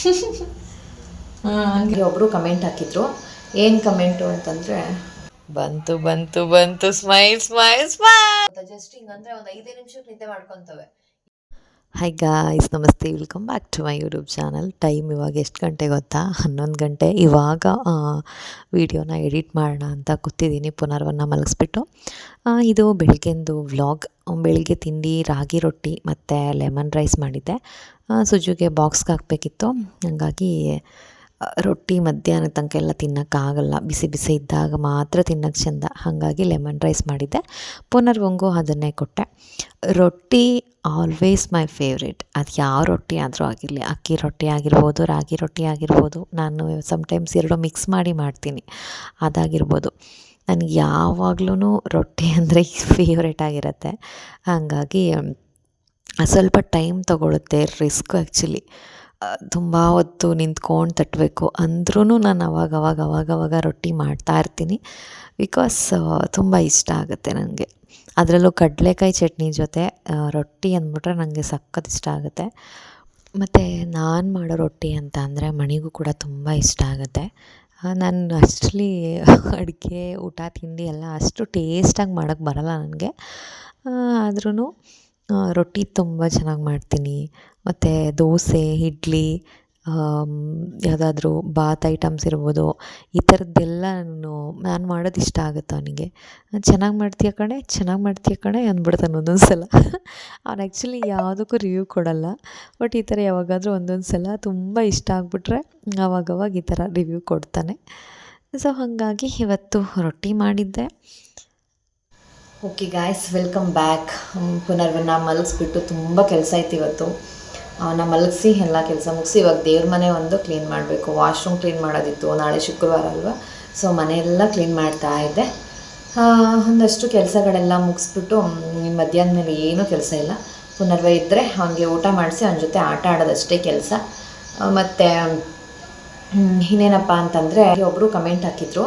ಹಂಗೆ ಒಬ್ಬರು ಕಮೆಂಟ್ ಹಾಕಿದ್ರು. ಏನು ಕಮೆಂಟು ಅಂತಂದರೆ ಬಂತು ಬಂತು ಬಂತು ಸ್ಮೈಲ್ ಸ್ಮೈಲ್ ಸ್ಮೈಲ್ ಜಸ್ಟ್ ಹಿಂಗಂದ್ರೆ ಒಂದು ಐದೇ ನಿಮಿಷಕ್ಕೆ ನಿದ್ದೆ ಮಾಡ್ಕೊತವೆ. ಹಾಯ್ ಗಾಯ್ಸ್ ನಮಸ್ತೆ. Welcome back to my YouTube channel time ಇವಾಗ ಎಷ್ಟು ಗಂಟೆ ಗೊತ್ತಾ? ಹನ್ನೊಂದು ಗಂಟೆ. ಇವಾಗ ವಿಡಿಯೋನ ಎಡಿಟ್ ಮಾಡೋಣ ಅಂತ ಕೂತಿದ್ದೀನಿ. ಪುನರ್ವನ್ನ ಮಲಗಿಸ್ಬಿಟ್ಟು. ಇದು ಬೆಳಗ್ಗೆಂದು ವ್ಲಾಗ್ ಬೆಳಗ್ಗೆ ತಿಂಡಿ, ರಾಗಿ ರೊಟ್ಟಿ ಮತ್ತು ಲೆಮನ್ ರೈಸ್ ಮಾಡಿದ್ದೆ. ಸುಜುಗೆ ಬಾಕ್ಸ್ಗೆ ಹಾಕಬೇಕಿತ್ತು. ಹಾಗಾಗಿ ರೊಟ್ಟಿ ಮಧ್ಯಾಹ್ನ ತನಕ ಎಲ್ಲ ತಿನ್ನೋಕ್ಕಾಗಲ್ಲ. ಬಿಸಿ ಬಿಸಿ ಇದ್ದಾಗ ಮಾತ್ರ ತಿನ್ನೋಕ್ಕೆ ಚೆಂದ. ಹಾಗಾಗಿ ಲೆಮನ್ ರೈಸ್ ಮಾಡಿದ್ದೆ. ಪುನರ್ವಂಗೂ ಅದನ್ನೇ ಕೊಟ್ಟೆ. ರೊಟ್ಟಿ ಆಲ್ವೇಸ್ ಮೈ ಫೇವ್ರೇಟ್. ಅದು ಯಾವ ರೊಟ್ಟಿ ಆದರೂ ಆಗಿರಲಿ. ಅಕ್ಕಿ ರೊಟ್ಟಿ ಆಗಿರ್ಬೋದು, ರಾಗಿ ರೊಟ್ಟಿ ಆಗಿರ್ಬೋದು. ನಾನು ಸಮ್ಟೈಮ್ಸ್ ಎರಡು ಮಿಕ್ಸ್ ಮಾಡಿ ಮಾಡ್ತೀನಿ. ಅದಾಗಿರ್ಬೋದು. ನನಗೆ ಯಾವಾಗ್ಲೂ ರೊಟ್ಟಿ ಅಂದರೆ ಫೇವ್ರೇಟ್ ಆಗಿರುತ್ತೆ. ಹಾಗಾಗಿ ಸ್ವಲ್ಪ ಟೈಮ್ ತೊಗೊಳುತ್ತೆ. ರಿಸ್ಕ್ ಆ್ಯಕ್ಚುಲಿ ತುಂಬ ಹೊತ್ತು ನಿಂತ್ಕೊಂಡು ತಟ್ಟಬೇಕು ಅಂದ್ರೂ ನಾನು ಅವಾಗ ಅವಾಗ ಅವಾಗ ಅವಾಗ ರೊಟ್ಟಿ ಮಾಡ್ತಾ ಇರ್ತೀನಿ. ಬಿಕಾಸ್ ತುಂಬ ಇಷ್ಟ ಆಗುತ್ತೆ ನನಗೆ ಅದರಲ್ಲೂ ಕಡಲೆಕಾಯಿ ಚಟ್ನಿ ಜೊತೆ ರೊಟ್ಟಿ ಅಂದ್ಬಿಟ್ರೆ ನನಗೆ ಸಖತ್ ಇಷ್ಟ ಆಗುತ್ತೆ. ಮತ್ತು ನಾನು ಮಾಡೋ ರೊಟ್ಟಿ ಅಂತ ಅಂದರೆ ಮಣಿಗೂ ಕೂಡ ತುಂಬ ಇಷ್ಟ ಆಗುತ್ತೆ. ನಾನು ಅಷ್ಟಲಿ ಅಡುಗೆ, ಊಟ, ತಿಂಡಿ ಎಲ್ಲ ಅಷ್ಟು ಟೇಸ್ಟಾಗಿ ಮಾಡೋಕ್ಕೆ ಬರಲ್ಲ ನನಗೆ. ಆದ್ರೂ ರೊಟ್ಟಿ ತುಂಬ ಚೆನ್ನಾಗಿ ಮಾಡ್ತೀನಿ. ಮತ್ತು ದೋಸೆ, ಇಡ್ಲಿ ಯಾವುದಾದ್ರೂ ಬಾತ್ ಐಟಮ್ಸ್ ಇರ್ಬೋದು. ಈ ಥರದ್ದೆಲ್ಲ ನಾನು ನಾನು ಮಾಡೋದು ಇಷ್ಟ ಆಗುತ್ತೆ ಅವನಿಗೆ. ಚೆನ್ನಾಗಿ ಮಾಡ್ತೀಯ ಕಣೆ? ಚೆನ್ನಾಗಿ ಮಾಡ್ತೀಯ ಕಣೆ ಅಂದ್ಬಿಡ್ತಾನೆ ಒಂದೊಂದು ಸಲ. ಅವ್ನು ಆ್ಯಕ್ಚುಲಿ ಯಾವುದಕ್ಕೂ ರಿವ್ಯೂ ಕೊಡಲ್ಲ. ಬಟ್ ಈ ಥರ ಯಾವಾಗಾದರೂ ಒಂದೊಂದು ಸಲ ತುಂಬ ಇಷ್ಟ ಆಗಿಬಿಟ್ರೆ ಆವಾಗವಾಗ ಈ ಥರ ರಿವ್ಯೂ ಕೊಡ್ತಾನೆ. ಸೊ ಹಾಗಾಗಿ ಇವತ್ತು ರೊಟ್ಟಿ ಮಾಡಿದ್ದೆ. ಓಕೆ ಗಾಯ್ಸ್ ವೆಲ್ಕಮ್ ಬ್ಯಾಕ್ ಪುನರ್ವನ್ನ ಮಲಗಿಸ್ಬಿಟ್ಟು ತುಂಬ ಕೆಲಸ ಇತ್ತು ಇವತ್ತು. ಅವನ್ನ ಮಲಗಿಸಿ, ಎಲ್ಲ ಕೆಲಸ ಮುಗಿಸಿ, ಇವಾಗ ದೇವ್ರ ಮನೆ ಒಂದು ಕ್ಲೀನ್ ಮಾಡಬೇಕು. ವಾಶ್ರೂಮ್ ಕ್ಲೀನ್ ಮಾಡೋದಿತ್ತು, ನಾಳೆ ಶುಕ್ರವಾರ ಅಲ್ವಾ? ಸೊ ಮನೆಯೆಲ್ಲ ಕ್ಲೀನ್ ಮಾಡ್ತಾ ಇದ್ದೆ. ಒಂದಷ್ಟು ಕೆಲಸಗಳೆಲ್ಲ ಮುಗಿಸ್ಬಿಟ್ಟು ನಿಮ್ಮ ಮಧ್ಯಾಹ್ನ ಮೇಲೆ ಏನೂ ಕೆಲಸ ಇಲ್ಲ. ಪುನರ್ವ ಇದ್ದರೆ ಅವನಿಗೆ ಊಟ ಮಾಡಿಸಿ, ಅವನ ಜೊತೆ ಆಟ ಆಡೋದಷ್ಟೇ ಕೆಲಸ. ಮತ್ತು ಇನ್ನೇನಪ್ಪ ಅಂತಂದರೆ ಒಬ್ಬರು ಕಮೆಂಟ್ ಹಾಕಿದ್ರು.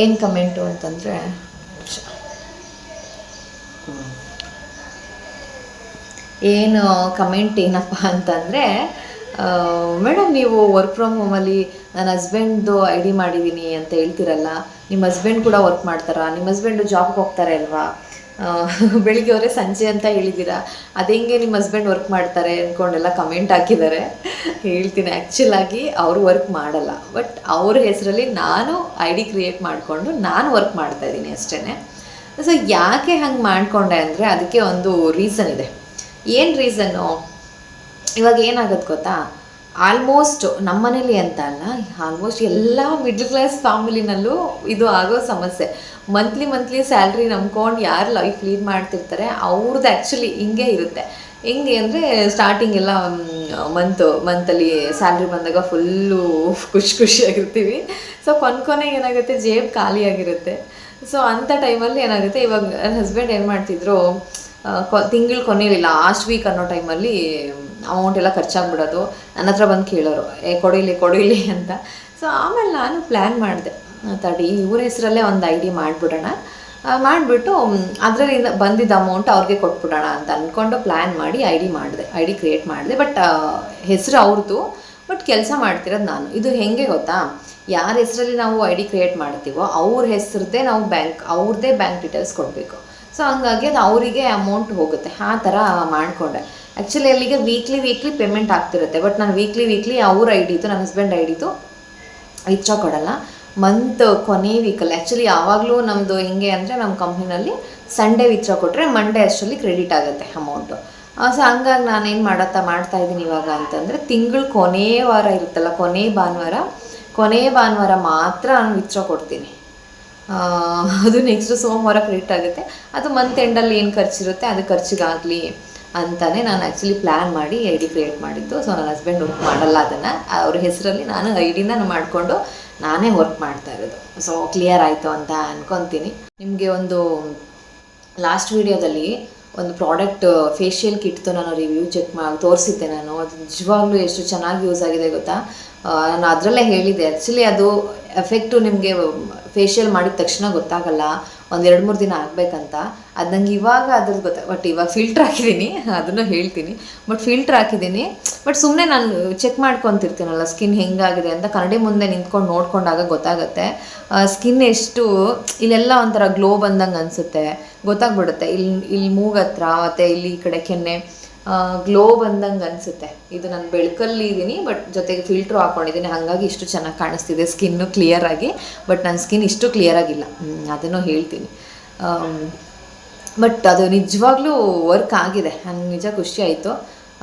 ಏನು ಕಮೆಂಟು ಅಂತಂದರೆ ಏನು ಕಮೆಂಟ್ ಏನಪ್ಪ ಅಂತಂದರೆ ಮೇಡಮ್, ನೀವು ವರ್ಕ್ ಫ್ರಮ್ ಹೋಮಲ್ಲಿ ನನ್ನ ಹಸ್ಬೆಂಡ್ದು ಐ ಡಿ ಮಾಡಿದ್ದೀನಿ ಅಂತ ಹೇಳ್ತಿರಲ್ಲ ನಿಮ್ಮ ಹಸ್ಬೆಂಡ್ ಕೂಡ ವರ್ಕ್ ಮಾಡ್ತಾರಾ? ನಿಮ್ಮ ಹಸ್ಬೆಂಡು ಜಾಬ್ಗೆ ಹೋಗ್ತಾರೆ ಅಲ್ವಾ? ಬೆಳಿಗ್ಗೆ ಅವರೇ ಸಂಜೆ ಅಂತ ಹೇಳಿದ್ದೀರಾ ಅದು ಹೆಂಗೆ ನಿಮ್ಮ ಹಸ್ಬೆಂಡ್ ವರ್ಕ್ ಮಾಡ್ತಾರೆ? ಅಂದ್ಕೊಂಡೆಲ್ಲ ಕಮೆಂಟ್ ಹಾಕಿದ್ದಾರೆ ಹೇಳ್ತೀನಿ ಆ್ಯಕ್ಚುಲಾಗಿ ಅವರು ವರ್ಕ್ ಮಾಡಲ್ಲ. ಬಟ್ ಅವ್ರ ಹೆಸರಲ್ಲಿ ನಾನು ಐ ಡಿ ಕ್ರಿಯೇಟ್ ಮಾಡಿಕೊಂಡು ನಾನು ವರ್ಕ್ ಮಾಡ್ತಾ ಇದ್ದೀನಿ ಅಷ್ಟೇ ಸೊ ಯಾಕೆ ಹಂಗೆ ಮಾಡಿಕೊಂಡೆ ಅಂದರೆ, ಅದಕ್ಕೆ ಒಂದು ರೀಸನ್ ಇದೆ. ಏನು ರೀಸನ್ನು ಇವಾಗ ಏನಾಗುತ್ತೆ ಗೊತ್ತಾ? ಆಲ್ಮೋಸ್ಟ್ ನಮ್ಮ ಮನೇಲಿ ಅಂತ ಅಲ್ಲ ಆಲ್ಮೋಸ್ಟ್ ಎಲ್ಲ ಮಿಡ್ಲ್ ಕ್ಲಾಸ್ ಫ್ಯಾಮಿಲಿನಲ್ಲೂ ಇದು ಆಗೋ ಸಮಸ್ಯೆ. ಮಂತ್ಲಿ ಮಂತ್ಲಿ ಸ್ಯಾಲ್ರಿ ನಂಬ್ಕೊಂಡು ಯಾರು ಲೈಫ್ ಲೀಡ್ ಮಾಡ್ತಿರ್ತಾರೆ ಅವ್ರದ್ದು ಆ್ಯಕ್ಚುಲಿ ಹಿಂಗೆ ಇರುತ್ತೆ. ಹೆಂಗೆ ಅಂದರೆ ಸ್ಟಾರ್ಟಿಂಗ್ ಎಲ್ಲ ಮಂತು ಮಂತಲ್ಲಿ ಸ್ಯಾಲ್ರಿ ಬಂದಾಗ ಫುಲ್ಲು ಖುಷಿ ಖುಷಿಯಾಗಿರ್ತೀವಿ. ಸೊ ಕೊನೆ ಏನಾಗುತ್ತೆ? ಜೇಬ್ ಖಾಲಿಯಾಗಿರುತ್ತೆ. ಸೊ ಅಂಥ ಟೈಮಲ್ಲಿ ಏನಾಗುತ್ತೆ? ಇವಾಗ ನನ್ನ ಹಸ್ಬೆಂಡ್ ಏನು ಮಾಡ್ತಿದ್ರು ತಿಂಗಳ ಕೊನೆಯಲ್ಲಿ ಲಾಸ್ಟ್ ವೀಕ್ ಅನ್ನೋ ಟೈಮಲ್ಲಿ ಅಮೌಂಟ್ ಎಲ್ಲ ಖರ್ಚಾಗ್ಬಿಡೋದು. ನನ್ನ ಹತ್ರ ಬಂದು ಕೇಳೋರು, ಏ, ಕೊಡಿಲಿ ಕೊಡಿಲಿ ಅಂತ. ಸೊ ಆಮೇಲೆ ನಾನು ಪ್ಲ್ಯಾನ್ ಮಾಡಿದೆ. ತಡಿ, ಇವ್ರ ಹೆಸರಲ್ಲೇ ಒಂದು ಐ ಡಿ ಮಾಡಿಬಿಡೋಣ. ಮಾಡಿಬಿಟ್ಟು ಅದರಿಂದ ಬಂದಿದ್ದ ಅಮೌಂಟ್ ಅವ್ರಿಗೆ ಕೊಟ್ಬಿಡೋಣ ಅಂತ ಅಂದ್ಕೊಂಡು ಪ್ಲ್ಯಾನ್ ಮಾಡಿ ಐ ಡಿ ಮಾಡಿದೆ. ಐ ಡಿ ಕ್ರಿಯೇಟ್ ಮಾಡಿದೆ. ಬಟ್ ಹೆಸರು ಅವ್ರದ್ದು ಬಟ್ ಕೆಲಸ ಮಾಡ್ತಿರೋದು ನಾನು. ಇದು ಹೆಂಗೆ ಗೊತ್ತಾ? ಯಾರ ಹೆಸರಲ್ಲಿ ನಾವು ಐ ಡಿ ಕ್ರಿಯೇಟ್ ಮಾಡ್ತೀವೋ ಅವ್ರ ಹೆಸರದ್ದೇ ನಾವು ಬ್ಯಾಂಕ್ ಅವ್ರದ್ದೇ ಬ್ಯಾಂಕ್ ಡೀಟೇಲ್ಸ್ ಕೊಡಬೇಕು. ಸೊ ಹಂಗಾಗಿ ಅದು ಅವರಿಗೆ ಅಮೌಂಟ್ ಹೋಗುತ್ತೆ. ಆ ಥರ ಮಾಡಿಕೊಂಡೆ. ಆ್ಯಕ್ಚುಲಿ ಅಲ್ಲಿಗೆ ವೀಕ್ಲಿ ವೀಕ್ಲಿ ಪೇಮೆಂಟ್ ಆಗ್ತಿರುತ್ತೆ. ಬಟ್ ನಾನು ವೀಕ್ಲಿ ವೀಕ್ಲಿ ಅವ್ರ ಐ ಡಿದು ನನ್ನ ಹಸ್ಬೆಂಡ್ ಐ ಡಿದು ಇಚ್ಛಾ ಕೊಡಲ್ಲ. ಮಂತ್ ಕೊನೆ ವೀಕಲ್ಲಿ ಆ್ಯಕ್ಚುಲಿ ಯಾವಾಗಲೂ ನಮ್ಮದು ಹೆಂಗೆ ಅಂದರೆ ನಮ್ಮ ಕಂಪ್ನಿನಲ್ಲಿ ಸಂಡೇ ವಿತ್ರ ಕೊಟ್ಟರೆ ಮಂಡೇ ಅಷ್ಟರಲ್ಲಿ ಕ್ರೆಡಿಟ್ ಆಗುತ್ತೆ ಅಮೌಂಟು ಸೊ ಹಂಗಾಗಿ ನಾನೇನು ಮಾಡತ್ತಾ, ಮಾಡ್ತಾ ಇದ್ದೀನಿ ಇವಾಗ ಅಂತಂದರೆ ತಿಂಗಳು ಕೊನೆಯ ವಾರ ಇರುತ್ತಲ್ಲ, ಕೊನೆ ಭಾನುವಾರ ಕೊನೆ ಭಾನುವಾರ ಮಾತ್ರ ನಾನು ವಿತ್ರ ಕೊಡ್ತೀನಿ. ಅದು ನೆಕ್ಸ್ಟ್ ಸೋಮವಾರ ಕ್ರೆಡಿಟ್ ಆಗುತ್ತೆ. ಅದು ಮಂತ್ ಎಂಡಲ್ಲಿ ಏನು ಖರ್ಚಿರುತ್ತೆ ಅದು ಖರ್ಚಿಗಾಗಲಿ ಅಂತಾನೆ ನಾನು ಆ್ಯಕ್ಚುಲಿ ಪ್ಲ್ಯಾನ್ ಮಾಡಿ ಐ ಡಿ ಕ್ರಿಯೇಟ್ ಮಾಡಿದ್ದು. ಸೊ ನನ್ನ ಹಸ್ಬೆಂಡ್ ವರ್ಕ್ ಮಾಡಲ್ಲ ಅದನ್ನು. ಅವ್ರ ಹೆಸರಲ್ಲಿ ನಾನು ಐ ಡಿನ ಮಾಡಿಕೊಂಡು ನಾನೇ ವರ್ಕ್ ಮಾಡ್ತಾ ಇರೋದು. ಸೊ ಕ್ಲಿಯರ್ ಆಯಿತು ಅಂತ ಅನ್ಕೊತೀನಿ. ನಿಮಗೆ ಒಂದು ಲಾಸ್ಟ್ ವಿಡಿಯೋದಲ್ಲಿ ಒಂದು ಪ್ರಾಡಕ್ಟ್ ಫೇಶಿಯಲ್ ಕಿಟ್ದು ನಾನು ರಿವ್ಯೂ ಚೆಕ್ ಮಾಡಿ ತೋರಿಸಿದ್ದೆ ನಾನು. ಅದು ನಿಜವಾಗ್ಲೂ ಎಷ್ಟು ಚೆನ್ನಾಗಿ ಯೂಸ್ ಆಗಿದೆ ಗೊತ್ತಾ? ನಾನು ಅದರಲ್ಲೇ ಹೇಳಿದ್ದೆ. ಆ್ಯಕ್ಚುಲಿ ಅದು ಎಫೆಕ್ಟು ನಿಮಗೆ ಫೇಶಿಯಲ್ ಮಾಡಿದ ತಕ್ಷಣ ಗೊತ್ತಾಗಲ್ಲ. ಒಂದು ಎರಡು ಮೂರು ದಿನ ಆಗಬೇಕಂತ. ಅದು ನಂಗೆ ಇವಾಗ ಅದ್ರದ್ದು ಗೊತ್ತ ಬಟ್ ಇವಾಗ ಫಿಲ್ಟ್ರ್ ಹಾಕಿದ್ದೀನಿ ಅದನ್ನು ಹೇಳ್ತೀನಿ. ಬಟ್ ಫಿಲ್ಟ್ರ್ ಹಾಕಿದ್ದೀನಿ ಬಟ್ ಸುಮ್ಮನೆ ನಾನು ಚೆಕ್ ಮಾಡ್ಕೊತಿರ್ತೀನಲ್ಲ ಸ್ಕಿನ್ ಹೆಂಗಾಗಿದೆ ಅಂತ ಕನ್ನಡಿ ಮುಂದೆ ನಿಂತ್ಕೊಂಡು ನೋಡ್ಕೊಂಡಾಗ ಗೊತ್ತಾಗುತ್ತೆ. ಸ್ಕಿನ್ ಎಷ್ಟು, ಇಲ್ಲೆಲ್ಲ ಒಂಥರ ಗ್ಲೋ ಬಂದಂಗೆ ಅನಿಸುತ್ತೆ. ಗೊತ್ತಾಗ್ಬಿಡುತ್ತೆ. ಇಲ್ಲಿ ಇಲ್ಲಿ ಮೂಗತ್ರ, ಮತ್ತು ಇಲ್ಲಿ ಈ ಕಡೆ ಕೆನ್ನೆ ಗ್ಲೋ ಬಂದಂಗೆ ಅನಿಸುತ್ತೆ. ಇದು ನಾನು ಬೆಳಕಲ್ಲಿ ಇದ್ದೀನಿ ಬಟ್ ಜೊತೆಗೆ ಫಿಲ್ಟ್ರು ಹಾಕ್ಕೊಂಡಿದ್ದೀನಿ ಹಾಗಾಗಿ ಇಷ್ಟು ಚೆನ್ನಾಗಿ ಕಾಣಿಸ್ತಿದೆ ಸ್ಕಿನ್ನು ಕ್ಲಿಯರ್ ಆಗಿ ಬಟ್ ನನ್ನ ಸ್ಕಿನ್ ಇಷ್ಟು ಕ್ಲಿಯರ್ ಆಗಿಲ್ಲ. ಅದನ್ನು ಹೇಳ್ತೀನಿ. ಬಟ್ ಅದು ನಿಜವಾಗ್ಲೂ ವರ್ಕ್ ಆಗಿದೆ. ನನಗೆ ನಿಜ ಖುಷಿ ಆಯಿತು.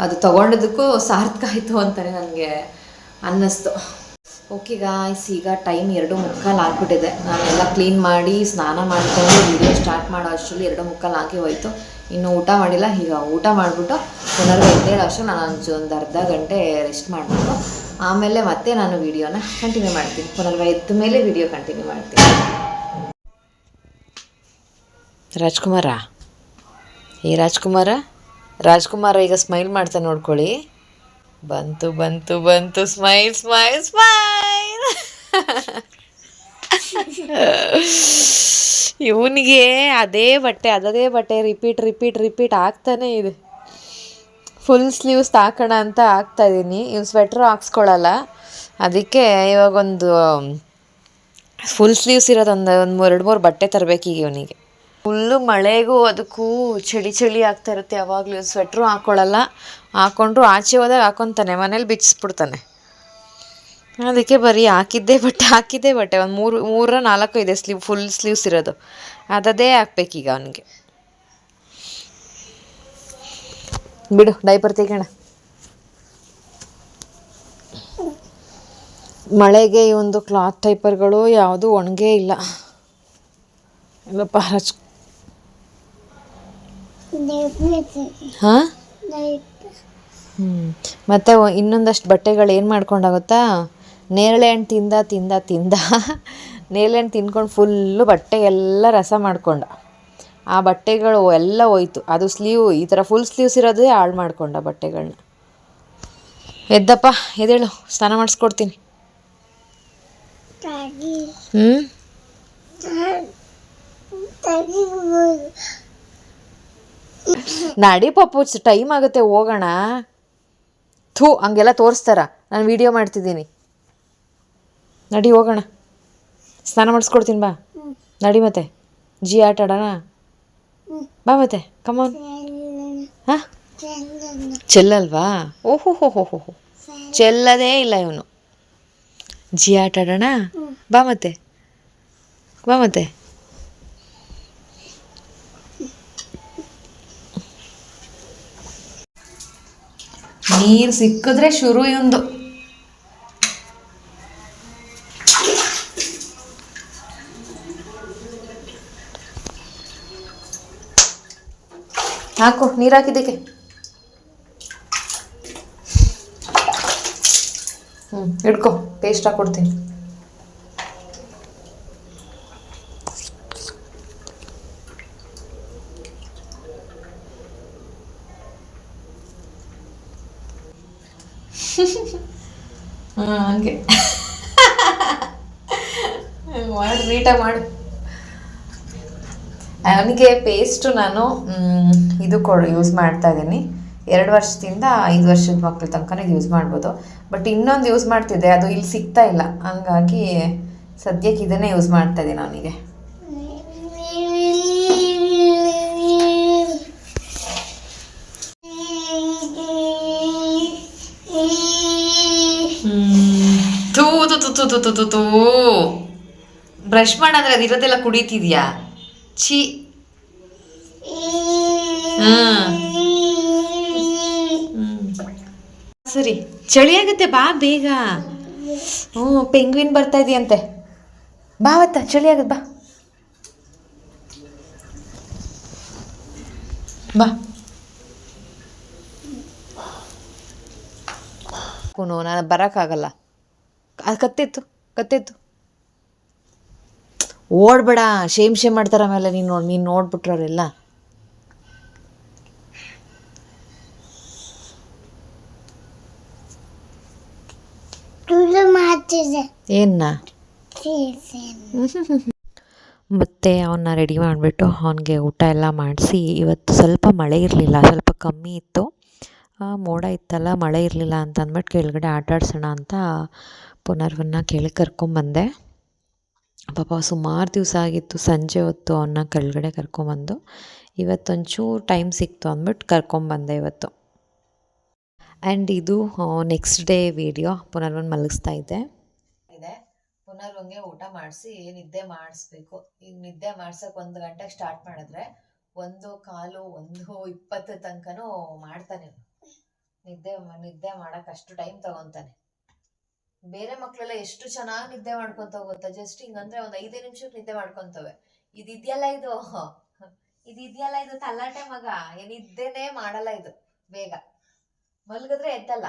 ಅದು ತೊಗೊಂಡಿದ್ದಕ್ಕೂ ಸಾರ್ಥಕ ಆಯಿತು ಅಂತಲೇ ನನಗೆ ಅನ್ನಿಸ್ತು. ಓಕೆ ಗಾಯ್ಸ್ ಈಗ ಟೈಮ್ ಎರಡು ಮುಕ್ಕಾಲು ಆಗಿಬಿಟ್ಟಿದೆ. ನಾನೆಲ್ಲ ಕ್ಲೀನ್ ಮಾಡಿ, ಸ್ನಾನ ಮಾಡಿಕೊಂಡು ವಿಡಿಯೋ ಸ್ಟಾರ್ಟ್ ಮಾಡೋ ಅಷ್ಟರಲ್ಲಿ ಎರಡು ಮುಕ್ಕಾಲು ಆಗಿ ಹೋಯಿತು. ಇನ್ನು ಊಟ ಮಾಡಿಲ್ಲ. ಈಗ ಊಟ ಮಾಡಿಬಿಟ್ಟು ಪುನರ್ವ ಎದ್ದೇಳೋ ಅಷ್ಟು ನಾನು ಒಂದು ಅರ್ಧ ಗಂಟೆ ರೆಸ್ಟ್ ಮಾಡಿಬಿಟ್ಟು ಆಮೇಲೆ ಮತ್ತೆ ನಾನು ವಿಡಿಯೋನ ಕಂಟಿನ್ಯೂ ಮಾಡ್ತೀನಿ. ಪುನರ್ವ ಎದ್ದ ಮೇಲೆ ವಿಡಿಯೋ ಕಂಟಿನ್ಯೂ ಮಾಡ್ತೀನಿ. ರಾಜ್ಕುಮಾರ? ಏ ರಾಜ್ಕುಮಾರ? ರಾಜ್ಕುಮಾರ ಈಗ ಸ್ಮೈಲ್ ಮಾಡ್ತಾ ನೋಡ್ಕೊಳ್ಳಿ. ಬಂತು ಬಂತು ಬಂತು. ಸ್ಮೈಲ್ ಸ್ಮೈಲ್ ಸ್ಮೈಲ್ ಇವನಿಗೆ ಅದೇ ಬಟ್ಟೆ ಅದೇ ಬಟ್ಟೆ ರಿಪೀಟ್ ರಿಪೀಟ್ ರಿಪೀಟ್ ಆಗ್ತಾನೇ ಇದೆ. ಫುಲ್ ಸ್ಲೀವ್ಸ್ ಹಾಕೋಣ ಅಂತ ಹಾಕ್ತಾ ಇದ್ದೀನಿ ಇವ್ನು ಸ್ವೆಟರ್ ಹಾಕ್ಸ್ಕೊಳಲ್ಲ. ಅದಕ್ಕೆ ಇವಾಗೊಂದು ಫುಲ್ ಸ್ಲೀವ್ಸ್ ಇರೋದೊಂದು, ಒಂದು ಎರಡು ಮೂರು ಬಟ್ಟೆ ತರಬೇಕೀಗ ಇವನಿಗೆ. ಫುಲ್ಲು ಮಳೆಗೂ ಅದಕ್ಕೂ ಚಳಿ ಚಳಿ ಆಗ್ತಾ ಇರುತ್ತೆ. ಯಾವಾಗಲೂ ಸ್ವೆಟ್ರು ಹಾಕ್ಕೊಳ್ಳಲ್ಲ ಹಾಕ್ಕೊಂಡ್ರು ಆಚೆ ಹೋದಾಗ ಹಾಕೊತಾನೆ. ಮನೇಲಿ ಬಿಚ್ಚಿಸ್ಬಿಡ್ತಾನೆ. ಅದಕ್ಕೆ ಬರೀ ಹಾಕಿದ್ದೇ ಬಟ್ಟೆ ಹಾಕಿದ್ದೇ ಬಟ್ಟೆ. ಒಂದು ಮೂರು ಮೂರ ನಾಲ್ಕು ಇದೆ ಸ್ಲೀವ್ ಫುಲ್ ಸ್ಲೀವ್ಸ್ ಇರೋದು. ಅದದೇ ಹಾಕ್ಬೇಕೀಗ ಅವನಿಗೆ. ಬಿಡು ಡೈಪರ್ ತೆಗೋಣ ಮಳೆಗೆ ಈ ಒಂದು ಕ್ಲಾತ್ ಟೈಪರ್ಗಳು ಯಾವುದು ಒಣಗೇ ಇಲ್ಲ. ಇಲ್ಲಪ್ಪ ಹಚ್ ಹಾಂ? ಹ್ಞೂ ಮತ್ತು ಇನ್ನೊಂದಷ್ಟು ಬಟ್ಟೆಗಳು ಏನು ಮಾಡ್ಕೊಂಡಾಗುತ್ತಾ? ನೇರಳೆ ಹಣ್ಣು ತಿಂದ ತಿಂದ ತಿಂದ. ನೇರಳೆ ಹಣ್ಣು ತಿನ್ಕೊಂಡು ಫುಲ್ಲು ಬಟ್ಟೆ ಎಲ್ಲ ರಸ ಮಾಡ್ಕೊಂಡ. ಆ ಬಟ್ಟೆಗಳು ಎಲ್ಲ ಹೋಯ್ತು. ಅದು ಸ್ಲೀವ್, ಈ ಥರ ಫುಲ್ ಸ್ಲೀವ್ಸ್ ಇರೋದೇ ಹಾಳು ಮಾಡ್ಕೊಂಡ ಬಟ್ಟೆಗಳನ್ನ ಎದ್ದಪ್ಪ ಎದೇಳು ಸ್ನಾನ ಮಾಡಿಸ್ಕೊಡ್ತೀನಿ. ಹ್ಞೂ ನಡಿ ಪಪ್ಪು, ಟೈಮ್ ಆಗುತ್ತೆ, ಹೋಗೋಣ. ಥೂ, ಹಂಗೆಲ್ಲ ತೋರಿಸ್ತಾರ. ನಾನು ವಿಡಿಯೋ ಮಾಡ್ತಿದ್ದೀನಿ. ನಡಿ ಹೋಗೋಣ. ಸ್ನಾನ ಮಾಡಿಸ್ಕೊಡ್ತೀನಿ ಬಾ. ನಡಿ ಮತ್ತೆ. ಜಿ ಆಟ ಆಡೋಣ. ಬಾ ಮತ್ತೆ. ಕಮ್ಮ ಹಾಂ? ಚೆಲ್ಲಲ್ವಾ? ಓಹೋ ಹೋ ಹೋ ಹೋ ಹೋ ಚೆಲ್ಲದೇ ಇಲ್ಲ ಇವನು. ಜಿ ಆಟ ಆಡೋಣ. ಬಾ ಮತ್ತೆ. ಬಾ ಮತ್ತೆ. ನೀರು ಸಿಕ್ಕಿದ್ರೆ ಶುರು ಇವಂದು. ಹಾಕು ನೀರು ಹಾಕಿದ್ದಕ್ಕೆ ಹ್ಞೂ ಹಿಡ್ಕೊ ಪೇಸ್ಟ್ ಹಾಕ್ಕೊಡ್ತೀನಿ ಹಾಂ ಹಂಗೆ ಮಾಡು ನೀಟಾಗಿ ಮಾಡು ಅವನಿಗೆ ಪೇಸ್ಟು ನಾನು ಮ್, ಇದು ಕೊಡು ಯೂಸ್ ಮಾಡ್ತಾ ಇದ್ದೀನಿ. ಎರಡು ವರ್ಷದಿಂದ ಐದು ವರ್ಷದ ಮಕ್ಳ ತನಕ ಯೂಸ್ ಮಾಡ್ಬೋದು. ಬಟ್ ಇನ್ನೊಂದು ಯೂಸ್ ಮಾಡ್ತಿದ್ದೆ, ಅದು ಇಲ್ಲಿ ಸಿಗ್ತಾ ಇಲ್ಲ. ಹಂಗಾಗಿ ಸದ್ಯಕ್ಕೆ ಇದನ್ನೇ ಯೂಸ್ ಮಾಡ್ತಾ ಇದ್ದೀನಿ ಅವನಿಗೆ. ಬ್ರಷ್ ಮಾಡಂದ್ರೆ ಅದಿರೋದೆಲ್ಲ ಕುಡಿತಿದ್ಯಾ? ಛೀ. ಸರಿ, ಚಳಿ ಆಗುತ್ತೆ, ಬಾ ಬೇಗ. ಹ್ಞೂ ಪೆಂಗ್ವಿನ್ ಬರ್ತಾ ಇದೆಯಂತೆ. ಬಾ ಅವತ್ತ, ಚಳಿ ಆಗತ್ತೆ, ಬಾ. ಬಾ. ಕುನು, ನಾನು ಬರೋಕ್ಕಾಗಲ್ಲ. ಕತ್ತಿತ್ತು ಕತ್ತಿತ್ತು. ಓಡ್ಬೇಡ, ಶೇಮ್ ಶೇಮ್ ಮಾಡ್ತಾರೆ ಆಮೇಲೆ ನೀನು ನೋಡಿ ನೀನು ನೋಡ್ಬಿಟ್ರವರೆಲ್ಲ. ಮಾಡ್ತಿದ್ದೆ ಏನ? ಮತ್ತು ಅವನ್ನ ರೆಡಿ ಮಾಡಿಬಿಟ್ಟು ಅವನಿಗೆ ಊಟ ಎಲ್ಲ ಮಾಡಿಸಿ ಇವತ್ತು ಸ್ವಲ್ಪ ಮಳೆ ಇರಲಿಲ್ಲ ಸ್ವಲ್ಪ ಕಮ್ಮಿ ಇತ್ತು. ಮೋಡ ಇತ್ತಲ್ಲ ಮಳೆ ಇರಲಿಲ್ಲ ಅಂತ ಅಂದ್ಬಿಟ್ಟು ಕೆಳಗಡೆ ಆಟಾಡ್ಸೋಣ ಅಂತ ಪುನರ್ವನ್ನ ಕೆಳಗೆ ಕರ್ಕೊಂಬಂದೆ. ಪಾಪ ಸುಮಾರು ದಿವಸ ಆಗಿತ್ತು ಸಂಜೆ ಹೊತ್ತು ಅವನ್ನ ಕೆಳಗಡೆ ಕರ್ಕೊಂಬಂದು. ಇವತ್ತೊಂಚೂರು ಟೈಮ್ ಸಿಕ್ತು ಅಂದ್ಬಿಟ್ಟು ಕರ್ಕೊಂಬಂದೆ ಇವತ್ತು. ಆ್ಯಂಡ್ ಇದು ನೆಕ್ಸ್ಟ್ ಡೇ ವಿಡಿಯೋ ಪುನರ್ವನ್ ಮಲಗಿಸ್ತಾ ಇದ್ದೆ. ಇದೆ. ಪುನರ್ವಂಗೆ ಊಟ ಮಾಡಿಸಿ ನಿದ್ದೆ ಮಾಡಿಸ್ಬೇಕು. ಈಗ ನಿದ್ದೆ ಮಾಡ್ಸೋಕೆ ಒಂದು ಗಂಟೆಗೆ ಸ್ಟಾರ್ಟ್ ಮಾಡಿದ್ರೆ ಒಂದು ಕಾಲು ಒಂದು ಇಪ್ಪತ್ತು ತನಕನೂ ಮಾಡ್ತಾನೆ ನಿದ್ದೆ ನಿದ್ದೆ ಮಾಡೋಕೆ ಅಷ್ಟು ಟೈಮ್ ತಗೊತಾನೆ. ಬೇರೆ ಮಕ್ಕಳೆಲ್ಲ ಎಷ್ಟು ಚೆನ್ನಾಗಿ ನಿದ್ದೆ ಮಾಡ್ಕೊಂತ ಗೊತ್ತಾ ಜಸ್ಟ್ ಹಿಂಗಂದ್ರೆ ಒಂದ್ ಐದೇ ನಿಮಿಷಕ್ಕೆ ನಿದ್ದೆ ಮಾಡ್ಕೊಂತವೆ. ಇದಿದ್ಯಲ್ಲ ಇದು? ಇದಿದ್ಯಲ್ಲ ಇದು ತಲ್ಲಾಟೆ ಮಗ. ಏನಿದ್ದೇನೆ ನಿದ್ದೆನೇ ಮಾಡಲ್ಲ ಇದು. ಬೇಗ. ಮಲ್ಗಿದ್ರೆ ಎದ್ದಲ್ಲ.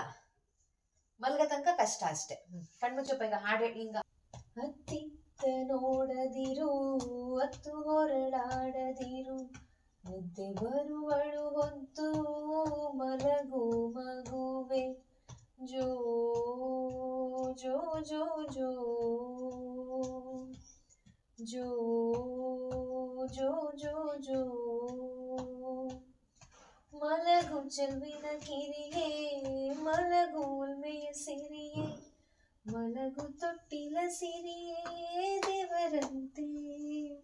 ಮಲ್ಗ ತನಕ ಕಷ್ಟ ಅಷ್ಟೇ. ಕಣ್ಮುಚ್ಚಪ್ಪ ಈಗ ಹಾಡು ಹಿಂಗ. ಹತ್ತಿತ್ತ ನೋಡದಿರು ಅತ್ತು ಹೊರಳಾಡದಿರು ನಿದ್ದೆ ಬರುವಳು ಹೊತ್ತು ಮಲಗು ಮಗುವೆ. ಜೋ ಜೋ ಜೋ ಜೋ ಜೋ ಜೋ ಜೋ ಜೋ. மலகும் செல்வின கிரியே மலகும் உண்மைய சிறியே மலகு தொட்டில சிறியே தேவரந்தே.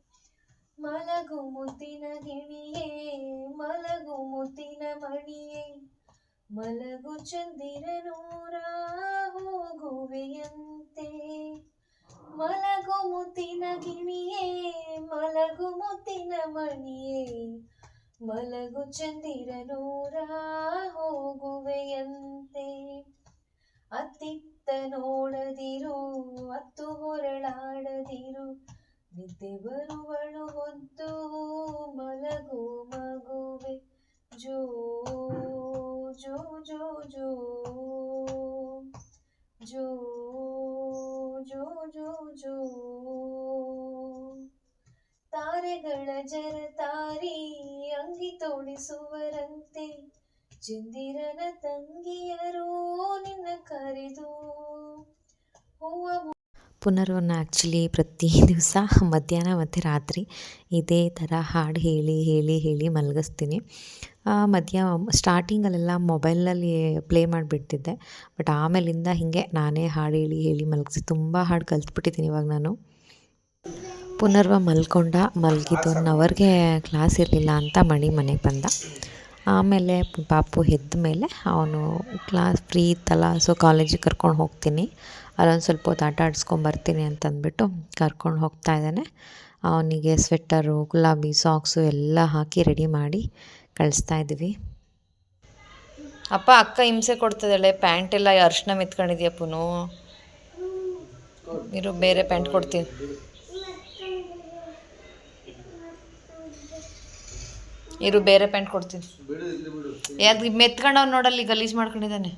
மலகு முத்தின கிணியே மலகு முத்திನ ಮಣಿಯೇ ಮಲಗು ಚಂದಿರನೂರಾಗುವೆಯಂತೆ ಮಲಗು ಮುತ್ತಿನ ಗಿಣಿಯೇ ಮಲಗು ಮುತ್ತಿನ ಮಣಿಯೇ ಮಲಗು ಚಂದಿರ ನೂರ ಹೋಗುವೆಯಂತೆ ಅತ್ತಿತ್ತ ನೋಡದಿರು, ಅತ್ತು ಹೊರಳಾಡದಿರು. ನಿದ್ದೆ ಬರುವಳು ಹೊತ್ತು ಮಲಗು ಮಗುವೆ. ಜೋ ಜೋ ಜೋ ಜೋ ಜೋ ಜೋ ಜೋ ಜೋ. ತಾರೆಗಳ ಜರತಾರಿ ಅಂಗಿ ತೋಡಿಸುವರಂತೆ ಚಂದಿರನ ತಂಗಿಯರೋ ನಿನ್ನ ಕರೆದು ಪುನರ್ವನ್ನ ಆ್ಯಕ್ಚುಲಿ ಪ್ರತಿ ದಿವಸ ಮಧ್ಯಾಹ್ನ ಮತ್ತು ರಾತ್ರಿ ಇದೇ ಥರ ಹಾಡು ಹೇಳಿ ಹೇಳಿ ಹೇಳಿ ಮಲಗಿಸ್ತೀನಿ. ಮಧ್ಯ ಸ್ಟಾರ್ಟಿಂಗಲ್ಲೆಲ್ಲ ಮೊಬೈಲಲ್ಲಿ ಪ್ಲೇ ಮಾಡಿಬಿಡ್ತಿದ್ದೆ ಬಟ್ ಆಮೇಲಿಂದ ಹೀಗೆ ನಾನೇ ಹಾಡು ಹೇಳಿ ಹೇಳಿ ಮಲಗಿಸಿ ತುಂಬ ಹಾಡು ಕಲ್ತ್ಬಿಟ್ಟಿದ್ದೀನಿ ಇವಾಗ ನಾನು. ಪುನರ್ವ ಮಲ್ಕೊಂಡ ಮಲಗಿದ್ದು ಒನ್ ಅವರ್ಗೆ ಕ್ಲಾಸ್ ಇರಲಿಲ್ಲ ಅಂತ ಮಣಿ ಮನೆಗೆ ಬಂದ. ಆಮೇಲೆ ಪಾಪು ಎದ್ದ ಮೇಲೆ ಅವನು ಕ್ಲಾಸ್ ಫ್ರೀ ಇತ್ತಲ್ಲ ಸೊ ಕಾಲೇಜಿಗೆ ಕರ್ಕೊಂಡು ಹೋಗ್ತೀನಿ. ಅಲ್ಲೊಂದು ಸ್ವಲ್ಪ ಹೊತ್ತು ಆಟ ಆಡಿಸ್ಕೊಂಡು ಬರ್ತೀನಿ ಅಂತ ಅಂದ್ಬಿಟ್ಟು ಕರ್ಕೊಂಡು ಹೋಗ್ತಾ ಇದ್ದಾನೆ. ಅವನಿಗೆ ಸ್ವೆಟ್ಟರು ಗುಲಾಬಿ ಸಾಕ್ಸು ಎಲ್ಲ ಹಾಕಿ ರೆಡಿ ಮಾಡಿ ಕಳಿಸ್ತಾ ಇದ್ದೀವಿ ಅಪ್ಪ ಅಕ್ಕ ಹಿಂಸೆ ಕೊಡ್ತಿದ್ದಾಳೆ. ಪ್ಯಾಂಟ್ ಎಲ್ಲ ಅರ್ಶಿನ ಮೆತ್ಕೊಂಡಿದ್ಯಪ್ಪನು ಇರು ಬೇರೆ ಪ್ಯಾಂಟ್ ಕೊಡ್ತೀನಿ. ಇರು ಬೇರೆ ಪ್ಯಾಂಟ್ ಕೊಡ್ತೀನಿ. ಯಾಕೆ ಮೆತ್ಕೊಂಡವ್ ನೋಡಲ್ಲಿ ಗಲೀಜು ಮಾಡ್ಕೊಂಡಿದ್ದಾನೆ.